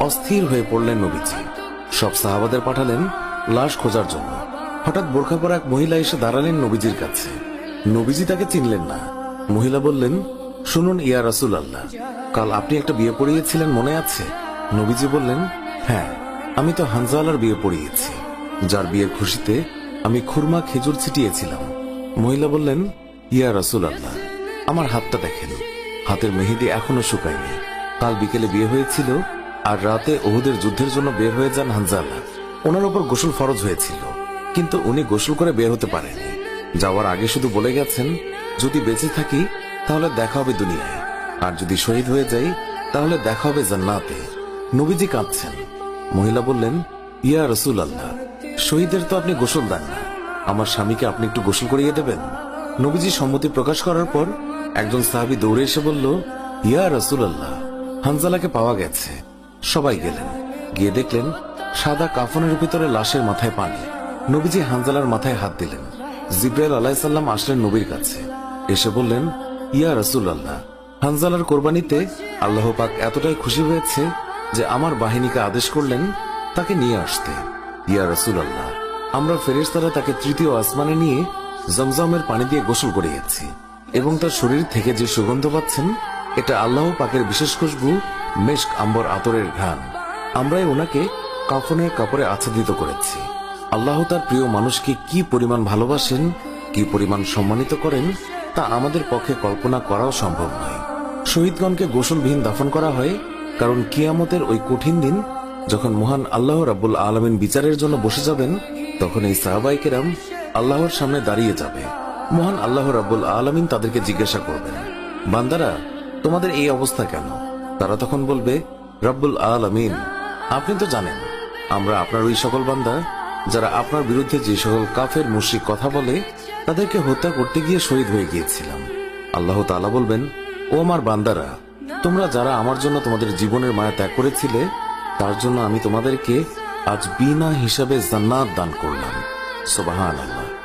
অস্থির হয়ে পড়লেন নবীজি। সব সাহাবাদের পাঠালেন লাশ খোঁজার জন্য। হঠাৎ বোরখা পরা এক মহিলা এসে দাঁড়ালেন নবীজির কাছে। নবীজি তাকে চিনলেন না। মহিলা বললেন, শুনুন ইয়া রাসুল আল্লাহ কাল আপনি একটা বিয়ে পড়িয়েছিলেন মনে আছে? নবীজি বললেন হ্যাঁ আমি তো হানজালার বিয়ে পড়িয়েছি। যার বিয়ের খুশিতে আমি খুরমা খেজুর ছিটিয়েছিলাম। মহিলা বললেন, ইয়া রাসুল আল্লাহ আমার হাতটা দেখেন। হাতের মেহেদি এখনও শুকায়নি। কাল বিকেলে বিয়ে হয়েছিল আর রাতে ওহুদের যুদ্ধের জন্য বের হয়ে যান হানজালা। ওনার উপর গোসল ফরজ হয়েছিল, কিন্তু উনি গোসল করে বের হতে পারেনি যাওয়ার আগে শুধু বলে গেছেন, যদি বেঁচে থাকি, তাহলে দেখা হবে দুনিয়ায়। আর যদি শহীদ হয়ে যাই, তাহলে দেখা হবে জান্নাতে। নবীজি কাঁদছেন। মহিলা বললেন, ইয়া রসুল আল্লাহ শহীদের তো আপনি গোসল দেন না। আমার স্বামীকে আপনি একটু গোসল করিয়ে দেবেন? নবীজি সম্মতি প্রকাশ করার পর একজন সাহাবি দৌড়ে এসে বলল, ইয়া রসুল আল্লাহ হানজালাকে পাওয়া গেছে। সবাই গেলেন। গিয়ে দেখলেন সাদা কাফনের ভিতরে লাশের মাথায় পানি। নবীজি হানজালার মাথায় হাত দিলেন। জিব্রাইল আলাইসাল্লাম আসলেন নবীর কাছে। এসে বললেন, ইয়া রসুল আল্লাহ হানজালার কোরবানিতে আল্লাহ পাক এতটাই খুশি হয়েছে যে আমার বাহিনীকে আদেশ করলেন তাকে নিয়ে আসতে। ইয়া রসুল আল্লাহ আমরা ফেরেশতারা তাকে তৃতীয় আসমানে নিয়ে জমজমের পানি দিয়ে গোসল করিয়েছি এবং তার শরীর থেকে যে সুগন্ধ পাচ্ছেন, এটা আল্লাহ পাকের বিশেষ খুশবু মেশক আম্বর আতরের ঘ্রাণ। আমরাই ওনাকে কাফনের কাপড়ে আচ্ছাদিত করেছি। আল্লাহ তার প্রিয় মানুষকে কি পরিমাণ ভালোবাসেন, কি পরিমাণ সম্মানিত করেন, তা আমাদের পক্ষে কল্পনা করাও সম্ভব নয়। শহীদগণকে গোসলবিহীন দাফন করা হয়, কারণ কিয়ামতের ওই কঠিন দিন, যখন মহান আল্লাহ রাব্বুল আলমিন বিচারের জন্য বসে যাবেন, তখন এই সাহাবাইকেরাম আল্লাহর সামনে দাঁড়িয়ে যাবে। মহান আল্লাহ রাব্বুল আলমিন তাদেরকে জিজ্ঞাসা করবেন, বান্দারা, তোমাদের এই অবস্থা কেন? তারা তখন বলবে, রাব্বুল আলমিন, আপনি তো জানেন, আমরা আপনার ওই সকল বান্দা, যারা আপনার বিরুদ্ধে যে সকল কাফের মুশিক কথা বলে, তাদেরকে হত্যা করতে গিয়ে শহীদ হয়ে গিয়েছিলাম। আল্লাহ তাআলা বলবেন, ও আমার বান্দারা, তোমরা যারা আমার জন্য তোমাদের জীবনের মায়া ত্যাগ করেছিলে, তার জন্য আমি তোমাদেরকে আজ বিনা হিসাবে জান্নাত দান করলাম। সুবহানাল্লাহ।